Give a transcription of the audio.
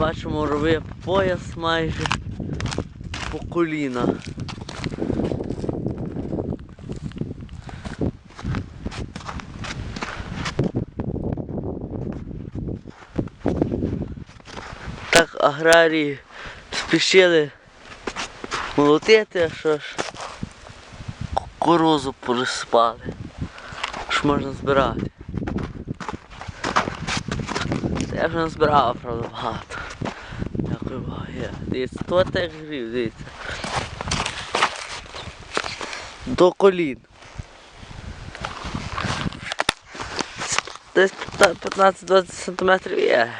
бачимо рови пояс майже по коліна. Так аграрії спішили молотити, а що ж кукурузу переспали. Що можна збирати. Я вже не збирав, правда, багато. Дякую Богу. Є. Дивіться, то теж грів, дивіться. До колін. Десь 15-20 сантиметрів є.